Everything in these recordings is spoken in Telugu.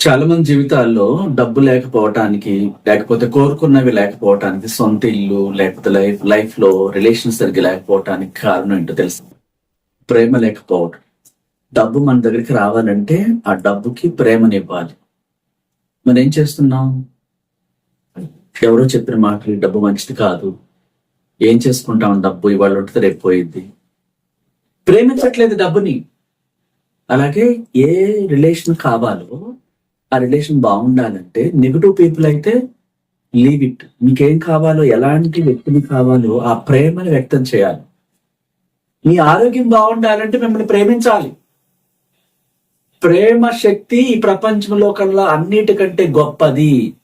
చాలా మంది జీవితాల్లో డబ్బు లేకపోవటానికి లేకపోతే కోరుకున్నవి లేకపోవటానికి సొంత ఇల్లు లేకపోతే లైఫ్ లైఫ్లో రిలేషన్ సరిగ్గా లేకపోవటానికి కారణం ఏంటో తెలుసు? ప్రేమ లేకపోవటం. డబ్బు మన దగ్గరికి రావాలంటే ఆ డబ్బుకి ప్రేమనివ్వాలి. మనం ఏం చేస్తున్నాం? ఎవరో చెప్పిన మాటలు డబ్బు మంచిది కాదు. ఏం చేసుకుంటాం? డబ్బు ఇవాళ ఉంటుంది రేపు పోయిద్ది. ప్రేమించట్లేదు డబ్బుని. అలాగే ఏ రిలేషన్ కావాలో ఆ రిలేషన్ బాగుండాలంటే నెగిటివ్ పీపుల్ అయితే లీవ్ ఇట్ మీకేం కావాలో ఎలాంటి వ్యక్తిని కావాలో ఆ ప్రేమను వ్యక్తం చేయాలి. మీ ఆరోగ్యం బాగుండాలంటే మిమ్మల్ని ప్రేమించాలి. ప్రేమ శక్తి ఈ ప్రపంచంలో కల్లా అన్నిటికంటే గొప్పది.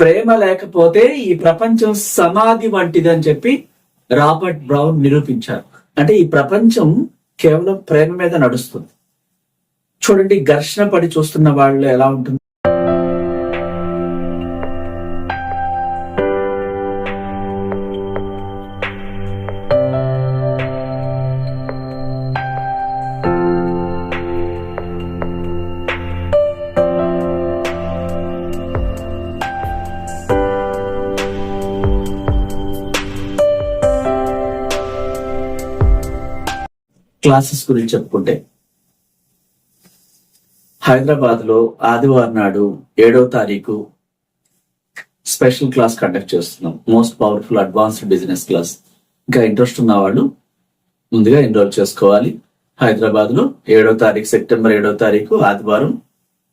ప్రేమ లేకపోతే ఈ ప్రపంచం సమాధి వంటిది అని చెప్పి రాబర్ట్ బ్రౌన్ నిరూపించారు. అంటే ఈ ప్రపంచం కేవలం ప్రేమ మీద నడుస్తుంది. చూడండి ఘర్షణ పడి చూస్తున్న వాళ్ళు ఎలా ఉంటుంది క్లాసెస్ గురించి చెప్పుకుంటే హైదరాబాద్లో ఆదివారం నాడు ఏడవ తారీఖు స్పెషల్ క్లాస్ కండక్ట్ చేస్తున్నాం. Most powerful advanced business class. ఇంకా ఇంట్రెస్ట్ ఉన్న వాళ్ళు ముందుగా ఎన్రోల్ చేసుకోవాలి. హైదరాబాద్లో ఏడవ తారీఖు సెప్టెంబర్ ఏడవ తారీఖు ఆదివారం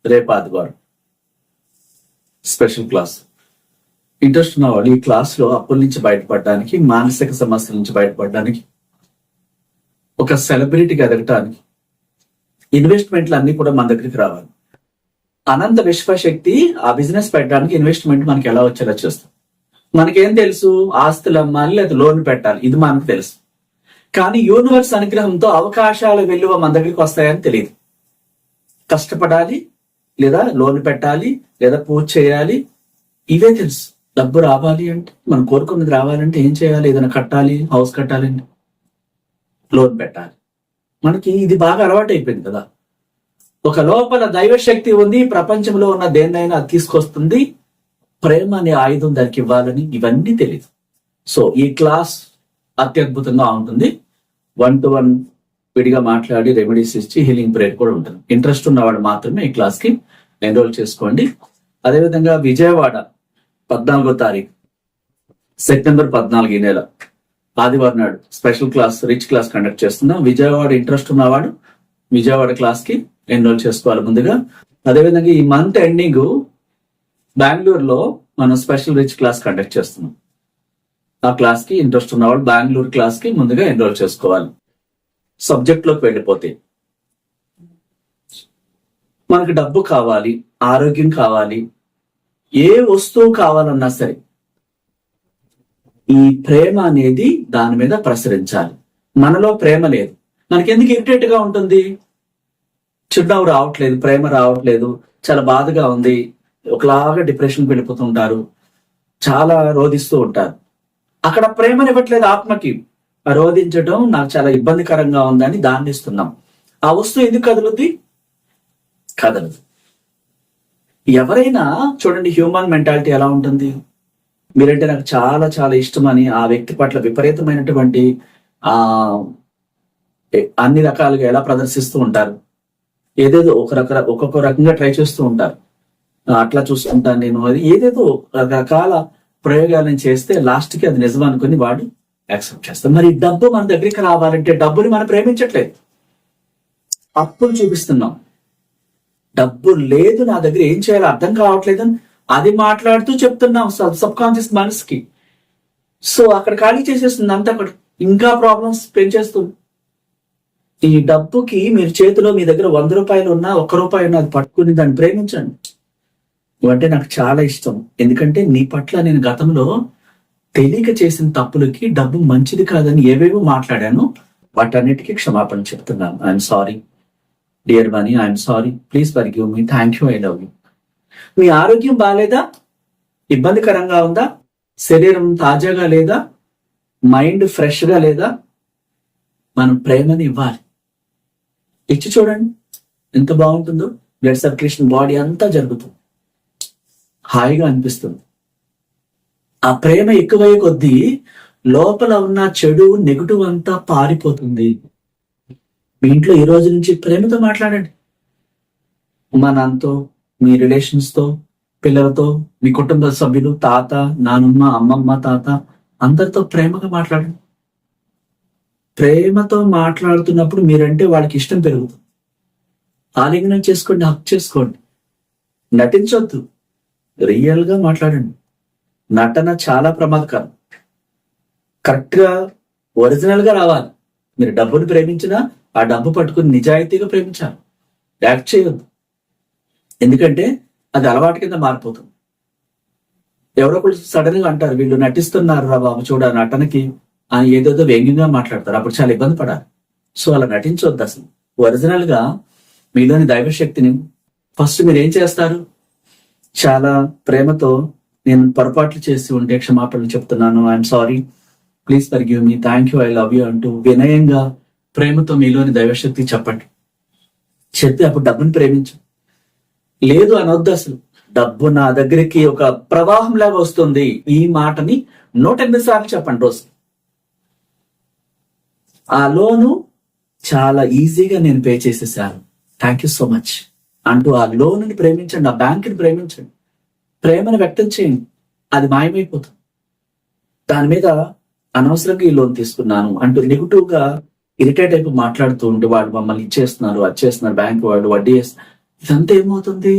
రేపు ఆదివారం స్పెషల్ క్లాస్. ఇంట్రెస్ట్ ఉన్న వాళ్ళు ఈ క్లాస్లో అప్పుల నుంచి బయటపడడానికి మానసిక సమస్యల నుంచి బయటపడడానికి ఒక సెలబ్రిటీకి ఎదగటానికి ఇన్వెస్ట్మెంట్లు అన్ని కూడా మన దగ్గరికి రావాలి. అనంత విశ్వశక్తి ఆ బిజినెస్ పెట్టడానికి ఇన్వెస్ట్మెంట్ మనకి ఎలా వచ్చేలా చేస్తాం మనకేం తెలుసు? ఆస్తులు అమ్మాలి లేదా లోన్ పెట్టాలి. ఇది మనకు తెలుసు. కానీ యూనివర్స్ అనుగ్రహంతో అవకాశాల విలువ మన దగ్గరికి వస్తాయని తెలియదు. కష్టపడాలి లేదా లోన్ పెట్టాలి లేదా పూజ చేయాలి. ఇవే తెలుసు. డబ్బు రావాలి అంటే మనం కోరుకున్నది రావాలంటే ఏం చేయాలి? ఏదైనా కట్టాలి హౌస్ కట్టాలి లోన్ పెట్టాలి. మనకి ఇది బాగా అలవాటు అయిపోయింది కదా. ఒక లోపల దైవశక్తి ఉంది ప్రపంచంలో ఉన్న దేన్నైనా తీసుకొస్తుంది ప్రేమ అనే ఆయుధం దానికి ఇవ్వాలని ఇవన్నీ తెలియదు సో ఈ క్లాస్ అత్యద్భుతంగా ఉంటుంది. వన్ టు వన్ విడిగా మాట్లాడి రెమెడీస్ ఇచ్చి హీలింగ్ ప్రేయర్ కూడా ఉంటుంది. ఇంట్రెస్ట్ ఉన్నవాడు మాత్రమే ఈ క్లాస్కి ఎన్రోల్ చేసుకోండి. అదేవిధంగా విజయవాడ పద్నాలుగో తారీఖు సెప్టెంబర్ పద్నాలుగు ఈ నెల. ఆదివారం నాడు special class rich class conduct చేస్తున్నాం. విజయవాడ ఇంట్రెస్ట్ ఉన్నవాడు విజయవాడ క్లాస్కి ఎన్రోల్ చేసుకోవాలి ముందుగా. అదేవిధంగా ఈ మంత్ ఎండింగ్ బెంగళూరులో మనం స్పెషల్ రిచ్ క్లాస్ కండక్ట్ చేస్తున్నాం. ఆ క్లాస్కి ఇంట్రెస్ట్ ఉన్నవాడు బెంగళూరు క్లాస్కి ముందుగా ఎన్రోల్ చేసుకోవాలి. సబ్జెక్ట్లోకి వెళ్ళిపోతే మనకు డబ్బు కావాలి ఆరోగ్యం కావాలి ఏ వస్తువు కావాలన్నా సరే ఈ ప్రేమ అనేది దాని మీద ప్రసరించాలి. మనలో ప్రేమ లేదు. మనకి ఎందుకు ఇరిటేట్గా ఉంటుంది? చిరునవ్వు రావట్లేదు ప్రేమ రావట్లేదు చాలా బాధగా ఉంది ఒకలాగా డిప్రెషన్కి వెళ్ళిపోతుంటారు చాలా రోధిస్తూ ఉంటారు. అక్కడ ప్రేమనివ్వట్లేదు ఆత్మకి. రోధించడం నాకు చాలా ఇబ్బందికరంగా ఉందని దాన్ని ఇస్తున్నాం ఆ వస్తువు ఎందుకు కదులుద్ది? కదలదు. ఎవరైనా చూడండి హ్యూమన్ మెంటాలిటీ ఎలా ఉంటుంది? మీరంటే నాకు చాలా చాలా ఇష్టమని ఆ వ్యక్తి పట్ల విపరీతమైనటువంటి ఆ అన్ని రకాలుగా ఎలా ప్రదర్శిస్తూ ఉంటారు? ఏదేదో ఒక రక ఒక్కొక్క రకంగా ట్రై చేస్తూ ఉంటారు. అట్లా చూసుకుంటాను నేను. అది ఏదేదో రకరకాల ప్రయోగాలను చేస్తే లాస్ట్కి అది నిజం అనుకుని వాడు యాక్సెప్ట్ చేస్తాం మరి డబ్బు మన దగ్గరికి రావాలంటే డబ్బుని మనం ప్రేమించట్లేదు. అప్పులు చూపిస్తున్నాం. డబ్బు లేదు నా దగ్గర ఏం చేయాలో అర్థం కావట్లేదు అని అది మాట్లాడుతూ చెప్తున్నాం సబ్ కాన్షియస్ మనసుకి. సో అక్కడ ఖాళీ చేసేస్తుంది అంతా అక్కడ ఇంకా ప్రాబ్లమ్స్ పెంచేస్తుంది ఈ డబ్బుకి మీరు చేతిలో మీ దగ్గర వంద రూపాయలు ఉన్నా ఒక్క రూపాయి ఉన్నా అది పట్టుకుని దాన్ని ప్రేమించండి. అంటే నాకు చాలా ఇష్టం. ఎందుకంటే నీ పట్ల నేను గతంలో తెలియక చేసిన తప్పులకి డబ్బు మంచిది కాదని ఏవేవో మాట్లాడాను. వాటన్నిటికీ క్షమాపణ చెప్తున్నాను. I'm sorry dear money I'm sorry please forgive me thank you I love you మీ ఆరోగ్యం బాగాలేదా ఇబ్బందికరంగా ఉందా? శరీరం తాజాగా లేదా? మైండ్ ఫ్రెష్గా లేదా? మనం ప్రేమని ఇవ్వాలి. ఇచ్చి చూడండి. ఎంత బాగుంటుందో. బ్లడ్ సర్క్యులేషన్ బాడీ అంతా జరుగుతుంది. హాయిగా అనిపిస్తుంది. ఆ ప్రేమ ఎక్కువయ్యే కొద్దీ లోపల ఉన్న చెడు నెగిటివ్ అంతా పారిపోతుంది. మీ ఇంట్లో ఈ రోజు నుంచి ప్రేమతో మాట్లాడండి. మా నాన్నతో మీ రిలేషన్స్తో పిల్లలతో మీ కుటుంబ సభ్యులు తాత నానమ్మ అమ్మమ్మ తాత అందరితో ప్రేమగా మాట్లాడండి. ప్రేమతో మాట్లాడుతున్నప్పుడు మీరంటే వాళ్ళకి ఇష్టం పెరుగుతుంది. ఆలింగనం చేసుకోండి హక్ చేసుకోండి. నటించొద్దు. రియల్గా మాట్లాడండి. నటన చాలా ప్రమాదకరం. కరెక్ట్గా ఒరిజినల్గా రావాలి. మీరు డబ్బును ప్రేమించినా ఆ డబ్బు పట్టుకుని నిజాయితీగా ప్రేమించాలి. యాక్ట్ చేయొద్దు. ఎందుకంటే అది అలవాటు కింద మారిపోతుంది. ఎవరో ఒకళ్ళు సడన్గా అంటారు వీళ్ళు నటిస్తున్నారు రా బాబు చూడ నటనకి. అని ఏదేదో వ్యంగ్యంగా మాట్లాడతారు అప్పుడు చాలా ఇబ్బంది పడాలి. సో అలా నటించొద్దు అసలు. ఒరిజినల్గా మీలోని దైవశక్తిని ఫస్ట్ మీరు ఏం చేస్తారు? చాలా ప్రేమతో నేను పొరపాట్లు చేసి ఉంటే క్షమాపణలు చెప్తున్నాను. I'm sorry please forgive me thank you I love you అంటూ వినయంగా ప్రేమతో మీలోని దైవశక్తి చెప్పండి. చెప్పి అప్పుడు డబ్బుని ప్రేమించు. లేదు అనొద్దు అసలు. డబ్బు నా దగ్గరికి ఒక ప్రవాహం లాగా వస్తుంది. ఈ మాటని నూట ఎనిమిది సార్లు చెప్పండి రోజు. ఆ లోను చాలా ఈజీగా నేను పే చేసేసాను. థ్యాంక్ యూ సో మచ్ అంటూ ఆ లోన్ని ప్రేమించండి ఆ బ్యాంకుని ప్రేమించండి. ప్రేమను వ్యక్తం చేయండి. అది మాయమైపోతుంది. దాని మీద అనవసరంగా ఈ లోన్ తీసుకున్నాను అంటూ నెగిటివ్గా ఇరిటేట్ అయిపోయి మాట్లాడుతూ ఉంటే వాడు మమ్మల్ని ఇచ్చేస్తున్నారు అది చేస్తున్నారు బ్యాంక్ వాళ్ళు వడ్డీ వేస్తున్నారు. ఇదంతా ఏమవుతుంది?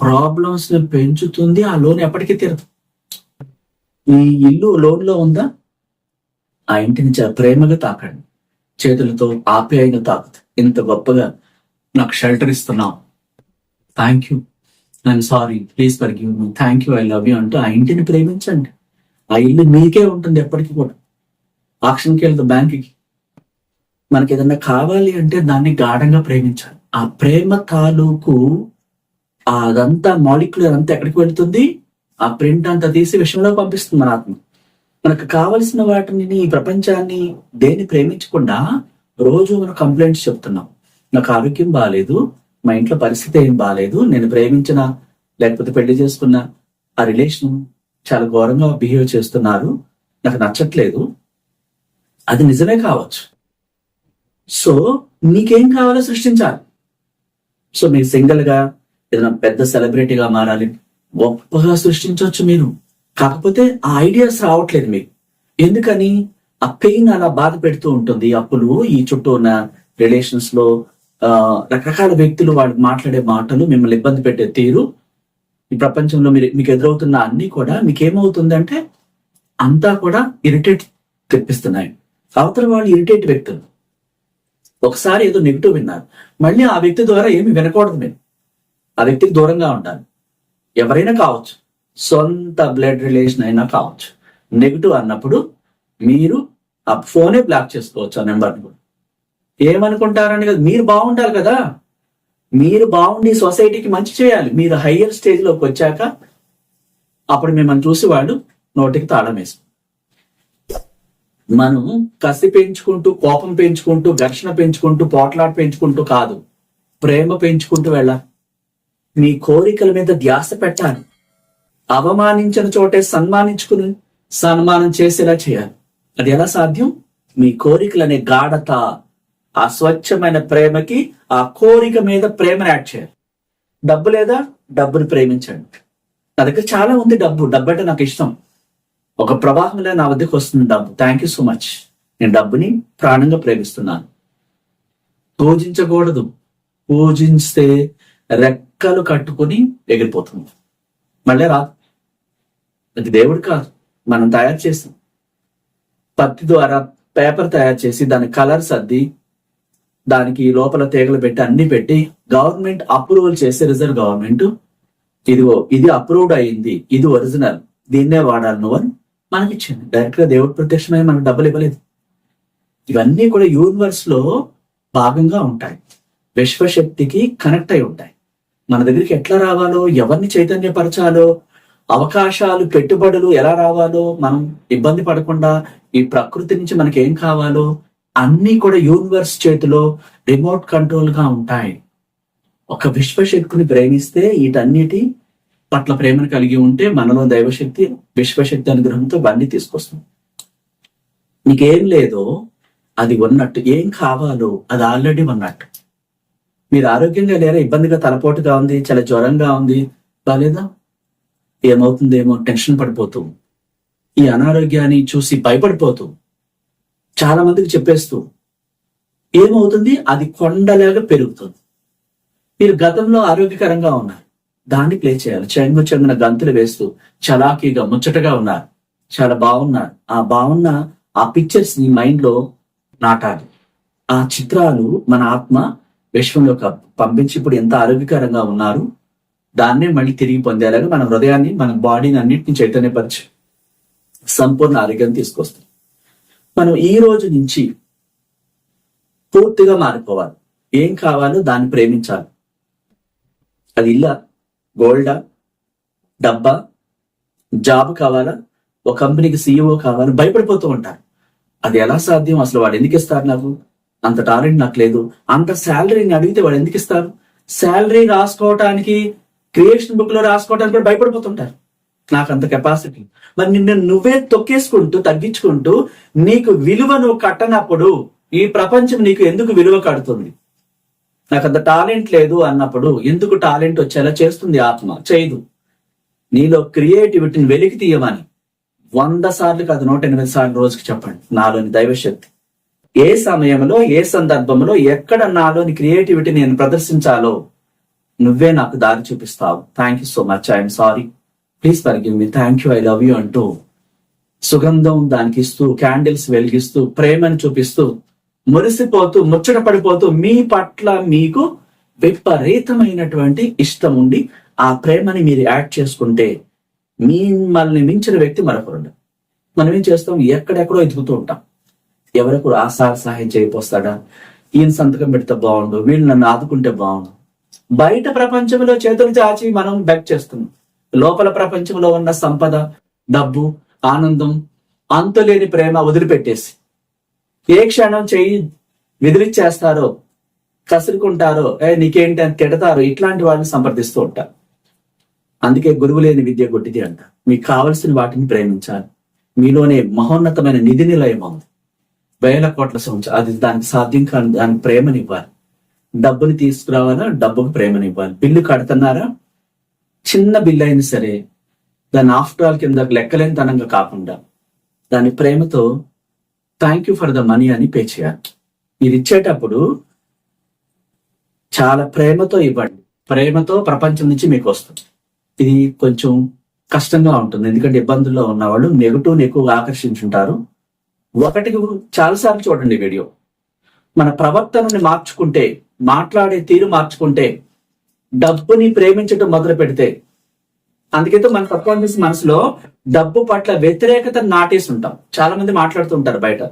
ప్రాబ్లమ్స్ని పెంచుతుంది ఆ లోన్ ఎప్పటికీ తీరదు. ఈ ఇల్లు లోన్లో ఉందా? ఆ ఇంటిని ప్రేమగా తాకండి. చేతులతో ఆప్యాయంగా తాకుతుంది ఇంత గొప్పగా నాకు షెల్టర్ ఇస్తున్నావు. Thank you I'm sorry please forgive me thank you I love you అంటూ ఆ ఇంటిని ప్రేమించండి. ఆ ఇల్లు మీకే ఉంటుంది ఎప్పటికీ కూడా. ఆక్షన్కి వెళ్తా బ్యాంక్కి మనకి ఏదన్నా కావాలి అంటే దాన్ని గాఢంగా ప్రేమించాలి. ఆ ప్రేమ తాలూకు అదంతా మాలిక్యులర్ అంతా ఎక్కడికి వెళ్తుంది? ఆ ప్రింట్ అంతా తీసి విషయంలో పంపిస్తుంది మన ఆత్మ. మనకు కావలసిన వాటిని ఈ ప్రపంచాన్ని దేన్ని ప్రేమించకుండా రోజు మనం కంప్లైంట్స్ చెప్తున్నాం. నాకు ఆరోగ్యం బాగాలేదు మా ఇంట్లో పరిస్థితి ఏం బాగాలేదు నేను ప్రేమించిన లేకపోతే పెళ్ళి చేసుకున్న ఆ రిలేషన్ చాలా ఘోరంగా బిహేవ్ చేస్తున్నారు నాకు నచ్చట్లేదు. అది నిజమే కావచ్చు. సో నీకేం కావాలో సృష్టించాలి. సో మీరు సింగిల్గా ఏదైనా పెద్ద సెలబ్రిటీగా మారాలి గొప్పగా సృష్టించవచ్చు మీరు. కాకపోతే ఆ ఐడియాస్ రావట్లేదు మీకు. ఎందుకని? ఆ పెయిన్ అలా బాధ పెడుతూ ఉంటుంది. అప్పులు ఈ చుట్టూ ఉన్న రిలేషన్స్లో రకరకాల వ్యక్తులు వాళ్ళు మాట్లాడే మాటలు మిమ్మల్ని ఇబ్బంది పెట్టే తీరు. ఈ ప్రపంచంలో మీరు మీకు ఎదురవుతున్న అన్ని కూడా మీకు ఏమవుతుందంటే అంతా కూడా ఇరిటేట్ తెప్పిస్తున్నాయి. అవతల వాళ్ళు ఇరిటేట్ వ్యక్తులు. ఒకసారి ఏదో నెగిటివ్ విన్నారు మళ్ళీ ఆ వ్యక్తి ద్వారా ఏమి వినకూడదు మీరు ఆ వ్యక్తికి దూరంగా ఉండాలి ఎవరైనా కావచ్చు. సొంత బ్లడ్ రిలేషన్ అయినా కావచ్చు. నెగిటివ్ అన్నప్పుడు మీరు ఆ ఫోనే బ్లాక్ చేసుకోవచ్చు ఆ నెంబర్ని కూడా. ఏమనుకుంటారని కదా. మీరు బాగుండాలి కదా. మీరు బాగుండి సొసైటీకి మంచి చేయాలి. మీరు హయ్యర్ స్టేజ్లోకి వచ్చాక అప్పుడు మిమ్మల్ని చూసి వాళ్ళు నోటికి తాళం వేస్తారు మనం కసి పెంచుకుంటూ కోపం పెంచుకుంటూ ఘర్షణ పెంచుకుంటూ పోట్లాట పెంచుకుంటూ కాదు. ప్రేమ పెంచుకుంటూ వెళ్ళాలి. మీ కోరికల మీద ధ్యాస పెట్టాలి. అవమానించిన చోటే సన్మానించుకుని సన్మానం చేసేలా చేయాలి. అది ఎలా సాధ్యం? మీ కోరికలనే గాఢత ఆ స్వచ్ఛమైన ప్రేమకి ఆ కోరిక మీద ప్రేమను యాడ్ చేయాలి. డబ్బు లేదా? డబ్బుని ప్రేమించండి. నా దగ్గర చాలా ఉంది డబ్బు. డబ్బు అంటే నాకు ఇష్టం. ఒక ప్రవాహంలో నా వద్దకు వస్తుంది డబ్బు. థ్యాంక్ యూ సో మచ్ నేను డబ్బుని ప్రాణంగా ప్రేమిస్తున్నాను. పూజించకూడదు. పూజిస్తే రెక్కలు కట్టుకుని ఎగిరిపోతుంది. మళ్ళీ రాదు అది దేవుడు కాదు. మనం తయారు చేస్తాం. పత్తి ద్వారా పేపర్ తయారు చేసి దాని కలర్ సర్ది దానికి లోపల తీగలు పెట్టి అన్ని పెట్టి గవర్నమెంట్ అప్రూవల్ చేసే రిజర్వ్ గవర్నమెంట్. ఇదిగో ఇది అప్రూవ్డ్ అయింది. ఇది ఒరిజినల్. దీన్నే వాడాలి నువ్వు అని మనకి ఇచ్చింది డైరెక్ట్గా దేవుడు ప్రత్యక్షమై మనకు డబ్బులు ఇవ్వలేదు. ఇవన్నీ కూడా యూనివర్స్లో భాగంగా ఉంటాయి. విశ్వశక్తికి కనెక్ట్ అయి ఉంటాయి. మన దగ్గరికి ఎట్లా రావాలో ఎవరిని చైతన్యపరచాలో అవకాశాలు పెట్టుబడులు ఎలా రావాలో మనం ఇబ్బంది పడకుండా ఈ ప్రకృతి నుంచి మనకి ఏం కావాలో అన్ని కూడా యూనివర్స్ చేతిలో రిమోట్ కంట్రోల్గా ఉంటాయి. ఒక విశ్వశక్తిని ప్రేమిస్తే వీటన్నిటి పట్ల ప్రేమను కలిగి ఉంటే మనలో దైవశక్తి విశ్వశక్తి అనుగ్రహంతో బండి తీసుకొస్తుంది. నీకేం లేదో అది ఉన్నట్టు ఏం కావాలో అది ఆల్రెడీ ఉన్నట్టు. మీరు ఆరోగ్యంగా లేరా? ఇబ్బందిగా తలపోటుగా ఉంది చాలా జ్వరంగా ఉంది బాగాలేదా ఏమవుతుందేమో టెన్షన్ పడిపోతూ ఈ అనారోగ్యాన్ని చూసి భయపడిపోతూ చాలా మందికి చెప్పేస్తూ ఏమవుతుంది? అది కొండలాగా పెరుగుతుంది. మీరు గతంలో ఆరోగ్యకరంగా ఉన్నారు. దాన్ని ప్లే చేయాలి. చెంగు చెంగున గంతులు వేస్తూ చలాకీగా ముచ్చటగా ఉన్నారు. చాలా బాగున్నారు. ఆ బాగున్న ఆ పిక్చర్స్ని మైండ్లో నాటాలి. ఆ చిత్రాలు మన ఆత్మ విశ్వంలో పంపించి ఇప్పుడు ఎంత ఆరోగ్యకరంగా ఉన్నారు దాన్నే మళ్ళీ తిరిగి పొందేలాగా మన హృదయాన్ని మన బాడీని అన్నింటిని చైతన్యపరిచి సంపూర్ణ ఆరోగ్యం తీసుకొస్తాం మనం ఈ రోజు నుంచి పూర్తిగా మారిపోవాలి. ఏం కావాలో దాన్ని ప్రేమించాలి. అది ఇల్లా. గోల్డా డబ్బా జాబ్ కావాలా ఒక కంపెనీకి సీఈఓ కావాలి భయపడిపోతూ ఉంటారు. అది ఎలా సాధ్యం? అసలు వాడు ఎందుకు ఇస్తారు నాకు? అంత టాలెంట్ నాకు లేదు. అంత శాలరీని అడిగితే వాడు ఎందుకు ఇస్తారు? శాలరీ రాసుకోవటానికి క్రియేషన్ బుక్లో రాసుకోవడానికి కూడా భయపడిపోతుంటారు. నాకు అంత కెపాసిటీ మరి నిన్ను నువ్వే తొక్కేసుకుంటూ తగ్గించుకుంటూ నీకు విలువ నువ్వు కట్టనప్పుడు ఈ ప్రపంచం నీకు ఎందుకు విలువ కడుతుంది? నాకు అంత టాలెంట్ లేదు అన్నప్పుడు ఎందుకు టాలెంట్ వచ్చేలా చేస్తుంది ఆత్మ? చేయదు. నీలో క్రియేటివిటీని వెలికి తీయమని. వంద సార్లు కాదు నూట ఎనిమిది సార్లు రోజుకి చెప్పండి. నాలోని దైవశక్తి. ఏ సమయంలో ఏ సందర్భంలో ఎక్కడ నాలోని క్రియేటివిటీ నేను ప్రదర్శించాలో నువ్వే నాకు దారి చూపిస్తావు. Thank you so much I'm sorry please forgive me thank you I love you అంటూ సుగంధం దానికి ఇస్తూ క్యాండిల్స్ వెలిగిస్తూ ప్రేమను చూపిస్తూ మురిసిపోతూ ముచ్చట పడిపోతూ మీ పట్ల మీకు విపరీతమైనటువంటి ఇష్టం ఉండి ఆ ప్రేమని మీరు యాడ్ చేసుకుంటే మిమ్మల్ని మించిన వ్యక్తి మరొకరు మనం ఏం చేస్తాం? ఎక్కడెక్కడో ఎదుగుతూ ఉంటాం. ఎవరెప్పుడు ఆ సార్ సహాయం చేయపోస్తాడా ఈయన సంతకం పెడితే బాగుండు వీళ్ళు నన్ను ఆదుకుంటే బాగుండు. బయట ప్రపంచంలో చేతులు చాచి మనం బెక్ చేస్తున్నాం. లోపల ప్రపంచంలో ఉన్న సంపద డబ్బు ఆనందం అంతులేని ప్రేమ వదిలిపెట్టేసి ఏ క్షణం చెయ్యి విదిలిచ్చేస్తారో కసురుకుంటారో ఏ నీకేంటి అని తిడతారో ఇట్లాంటి వాళ్ళని సంప్రదిస్తూ ఉంటారు అందుకే గురువు లేని విద్య గొడ్డిది అంట. మీకు కావలసిన వాటిని ప్రేమించాలి. మీలోనే మహోన్నతమైన నిధి నిలయం ఉంది. వేల కోట్ల సంవత్సరం అది దానికి సాధ్యం కాని దానికి ప్రేమనివ్వాలి. డబ్బుని తీసుకురావాలా? డబ్బుకు ప్రేమనివ్వాలి. బిల్లు కడుతున్నారా? చిన్న బిల్లు అయినా సరే దాని ఆఫ్టర్ ఆల్ కింద లెక్కలేని తనంగా కాకుండా దాని ప్రేమతో thank you for the money అని పే చేయాలి. మీరు ఇచ్చేటప్పుడు చాలా ప్రేమతో ఇవ్వండి. ప్రేమతో ప్రపంచం నుంచి మీకు వస్తుంది. ఇది కొంచెం కష్టంగా ఉంటుంది. ఎందుకంటే ఇబ్బందుల్లో ఉన్నవాళ్ళు నెగటివ్ని ఎక్కువగా ఆకర్షించుంటారు. ఒకటికి చాలాసార్లు చూడండి వీడియో. మన ప్రవర్తనని మార్చుకుంటే మాట్లాడే తీరు మార్చుకుంటే డబ్బుని ప్రేమించడం మొదలు పెడితే అందుకైతే మన సబ్కాన్షియస్ మనసులో డబ్బు పట్ల వ్యతిరేకత నాటేసి ఉంటాం చాలా మంది మాట్లాడుతుంటారు బయట.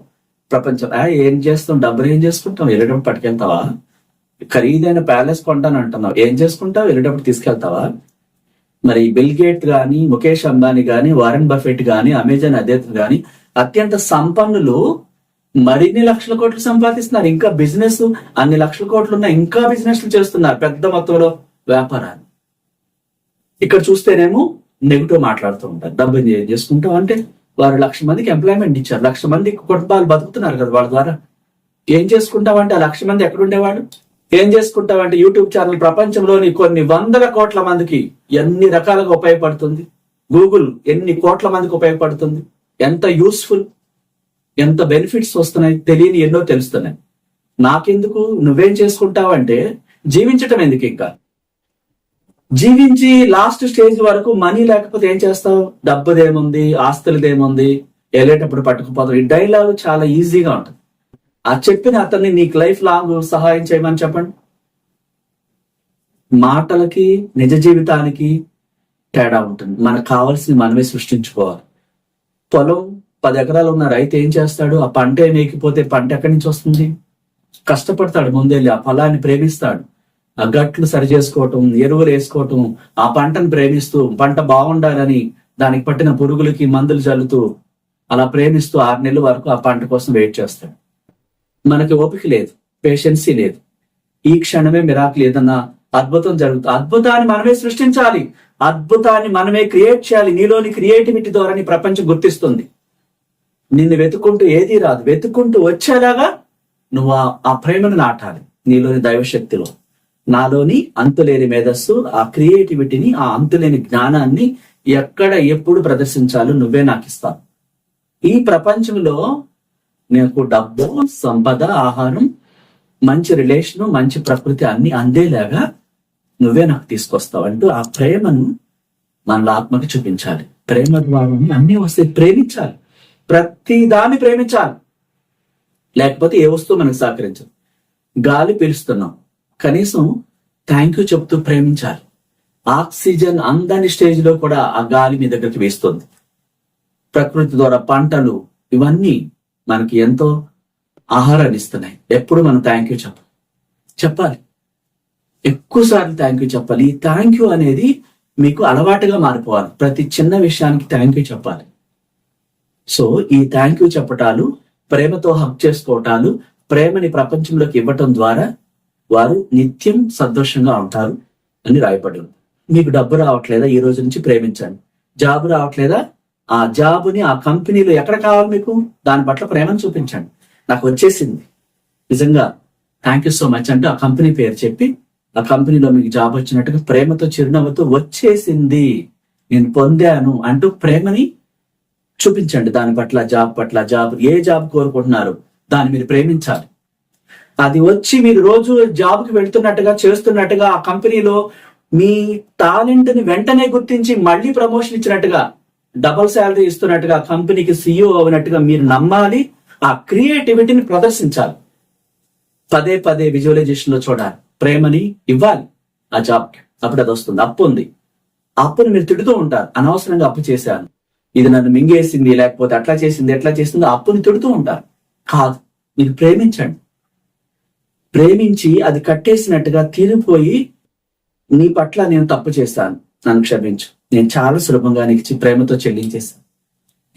ప్రపంచం "ఆ, ఏం చేస్తాం డబ్బులు ఏం చేసుకుంటాం వెళ్ళేటప్పుడు పట్టుకెళ్తావా? ఖరీదైన ప్యాలెస్ కొంటాను అంటున్నావు. ఏం చేసుకుంటావు? వెళ్ళేటప్పుడు తీసుకెళ్తావా? మరి బిల్ గేట్ గాని ముఖేష్ అంబానీ గాని వారెన్ బఫెట్ గాని అమెజాన్ అధ్యక్షులు గాని అత్యంత సంపన్నులు మరిన్ని లక్షల కోట్లు సంపాదిస్తున్నారు. ఇంకా బిజినెస్ అన్ని లక్షల కోట్లు ఉన్న ఇంకా బిజినెస్లు చేస్తున్నారు. పెద్ద మొత్తంలో వ్యాపారాన్ని ఇక్కడ చూస్తేనేమో నెగిటివ్ మాట్లాడుతూ ఉంటారు. డబ్బుని ఏం చేసుకుంటాం అంటే వారు లక్ష మందికి ఎంప్లాయ్మెంట్ ఇచ్చారు. లక్ష మంది కుటుంబాలు బతుకుతున్నారు కదా వాళ్ళ ద్వారా. ఏం చేసుకుంటావంటే ఆ లక్ష మంది ఎక్కడుండేవాడు ఏం చేసుకుంటావంటే యూట్యూబ్ ఛానల్ ప్రపంచంలోని కొన్ని వందల కోట్ల మందికి ఎన్ని రకాలుగా ఉపయోగపడుతుంది? గూగుల్ ఎన్ని కోట్ల మందికి ఉపయోగపడుతుంది? ఎంత యూస్ఫుల్ ఎంత బెనిఫిట్స్ వస్తున్నాయి? తెలియని ఎన్నో తెలుస్తున్నాయి. నాకెందుకు? నువ్వేం చేసుకుంటావంటే జీవించటం ఎందుకు ఇంకా? జీవించి లాస్ట్ స్టేజ్ వరకు మనీ లేకపోతే ఏం చేస్తావు? డబ్బుదేముంది? ఆస్తులదేముంది? వెళ్ళేటప్పుడు పట్టుకుపోతావు. ఈ డైలాగ్ చాలా ఈజీగా ఉంటుంది. ఆ చెప్పిన అతన్ని నీకు లైఫ్ లాంగ్ సహాయం చేయమని చెప్పండి. మాటలకి నిజ జీవితానికి తేడా ఉంటుంది. మనకు కావాల్సింది మనమే సృష్టించుకోవాలి. పొలం పది ఎకరాలు ఉన్న రైతు ఏం చేస్తాడు? ఆ పంట ఏమేకిపోతే పంట ఎక్కడి నుంచి వస్తుంది? కష్టపడతాడు ముందెళ్ళి ఆ పొలాన్ని ప్రేమిస్తాడు. గట్లు సరి చేసుకోవటం ఎరువులు వేసుకోవటం ఆ పంటను ప్రేమిస్తూ పంట బాగుండాలని దానికి పట్టిన పురుగులకి మందులు చల్లుతూ అలా ప్రేమిస్తూ ఆరు నెలల వరకు ఆ పంట కోసం వెయిట్ చేస్తాడు. మనకి ఓపిక లేదు పేషెన్సీ లేదు. ఈ క్షణమే మిరాకిల్ ఏదన్నా అద్భుతం జరుగుతుంది అద్భుతాన్ని మనమే సృష్టించాలి. అద్భుతాన్ని మనమే క్రియేట్ చేయాలి. నీలోని క్రియేటివిటీ ద్వారా నీ ప్రపంచం గుర్తిస్తుంది. నిన్ను వెతుక్కుంటూ ఏది రాదు. వెతుక్కుంటూ వచ్చేలాగా నువ్వు ఆ- ఆ ప్రేమను నాటాలి. నీలోని దైవశక్తిలో. నాలోని అంతులేని మేధస్సు ఆ క్రియేటివిటీని ఆ అంతులేని జ్ఞానాన్ని ఎక్కడ ఎప్పుడు ప్రదర్శించాలో నువ్వే నాకు ఇస్తావు. ఈ ప్రపంచంలో నీకు డబ్బు సంపద ఆహారం మంచి రిలేషను మంచి ప్రకృతి అన్ని అందేలాగా నువ్వే నాకు తీసుకొస్తావు అంటూ ఆ ప్రేమను మన ఆత్మకి చూపించాలి. ప్రేమ ద్వారా అన్ని వస్తే ప్రేమించాలి. ప్రతి దాన్ని ప్రేమించాలి. లేకపోతే ఏ వస్తువు మనకు సహకరించదు. గాలి పీలుస్తున్నాం. కనీసం థ్యాంక్ యూ చెప్తూ ప్రేమించాలి. ఆక్సిజన్ అందని స్టేజ్లో కూడా ఆ గాలి మీ దగ్గరికి వేస్తుంది. ప్రకృతి ద్వారా పంటలు ఇవన్నీ మనకి ఎంతో ఆహారాన్ని ఇస్తున్నాయి. ఎప్పుడు మనం థ్యాంక్ యూ చెప్పాలి చెప్పాలి. ఎక్కువ సార్లు థ్యాంక్ యూ చెప్పాలి. ఈ థ్యాంక్ యూ అనేది మీకు అలవాటుగా మారిపోవాలి. ప్రతి చిన్న విషయానికి థ్యాంక్ యూ చెప్పాలి. సో ఈ థ్యాంక్ యూ చెప్పటాలు ప్రేమతో హక్ చేసుకోవటాలు ప్రేమని ప్రపంచంలోకి ఇవ్వటం ద్వారా వారు నిత్యం సంతోషంగా ఉంటారు అని రాయపడి ఉంది మీకు డబ్బు రావట్లేదా? ఈ రోజు నుంచి ప్రేమించండి. జాబ్ రావట్లేదా? ఆ జాబుని ఆ కంపెనీలో ఎక్కడ కావాలి మీకు? దాని పట్ల ప్రేమను చూపించండి. నాకు వచ్చేసింది. నిజంగా థ్యాంక్ యూ సో మచ్ అంటే ఆ కంపెనీ పేరు చెప్పి ఆ కంపెనీలో మీకు జాబ్ వచ్చినట్టుగా ప్రేమతో చిరునవ్వుతో వచ్చేసింది. నేను పొందాను అంటూ ప్రేమని చూపించండి. దాని పట్ల జాబ్ పట్ల జాబ్ ఏ జాబ్ కోరుకుంటున్నారు? దాన్ని మీరు ప్రేమించాలి. అది వచ్చి మీరు రోజు జాబ్కి వెళ్తున్నట్టుగా చేస్తున్నట్టుగా ఆ కంపెనీలో మీ టాలెంట్ని వెంటనే గుర్తించి మళ్ళీ ప్రమోషన్ ఇచ్చినట్టుగా డబుల్ శాలరీ ఇస్తున్నట్టుగా కంపెనీకి సీఈఓ అవునట్టుగా మీరు నమ్మాలి ఆ క్రియేటివిటీని ప్రదర్శించాలి. పదే పదే విజువలైజేషన్లో చూడాలి. ప్రేమని ఇవ్వాలి ఆ జాబ్కి. అప్పుడు అది వస్తుంది. అప్పు ఉంది. అప్పుని మీరు తిడుతూ ఉంటారు. అనవసరంగా అప్పు చేశాను ఇది నన్ను మింగేసింది లేకపోతే అట్లా చేసింది ఎట్లా చేసింది అప్పుని తిడుతూ ఉంటారు. కాదు. మీరు ప్రేమించండి. ప్రేమించి అది కట్టేసినట్టుగా తీరిపోయి నీ పట్ల నేను తప్పు చేస్తాను. నన్ను క్షమించు. నేను చాలా సులభంగా నీకు ప్రేమతో చెల్లించేశాను.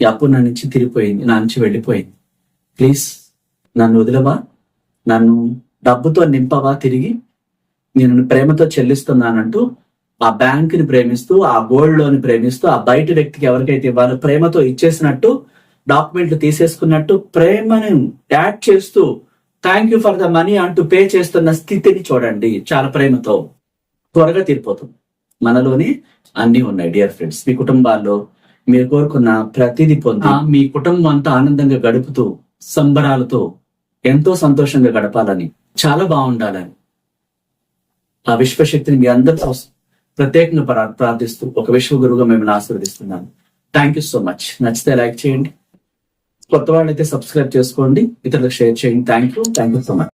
ఈ అప్పు నా నుంచి తిరిగిపోయింది నా నుంచి వెళ్ళిపోయింది. ప్లీజ్ నన్ను వదిలవా? నన్ను డబ్బుతో నింపవా? తిరిగి నేను ప్రేమతో చెల్లిస్తున్నానంటూ ఆ బ్యాంక్ని ప్రేమిస్తూ ఆ గోల్డ్ లోన్ ప్రేమిస్తూ ఆ బయట వ్యక్తికి ఎవరికైతే ఇవ్వాలో ప్రేమతో ఇచ్చేసినట్టు డాక్యుమెంట్లు తీసేసుకున్నట్టు ప్రేమను యాడ్ చేస్తూ thank you for the money అంటూ పే చేస్తున్న స్థితిని చూడండి. చాలా ప్రేమతో త్వరగా తీరిపోతుంది. మనలోని అన్ని ఉన్నాయి డియర్ ఫ్రెండ్స్ మీ కుటుంబాల్లో మీరు కోరుకున్న ప్రతిదీ పొంది మీ కుటుంబం అంతా ఆనందంగా గడుపుతూ సంబరాలతో ఎంతో సంతోషంగా గడపాలని చాలా బాగుండాలని. ఆ విశ్వశక్తిని మీ అందరితో ప్రత్యేకంగా ప్రార్థిస్తూ ఒక విశ్వ గురువుగా మిమ్మల్ని ఆశీర్వదిస్తున్నాను. థ్యాంక్ యూ సో మచ్ నచ్చితే లైక్ చేయండి. కొత్త వాళ్ళైతే సబ్స్క్రైబ్ చేసుకోండి. ఇతరులకు షేర్ చేయండి. Thank you thank you so much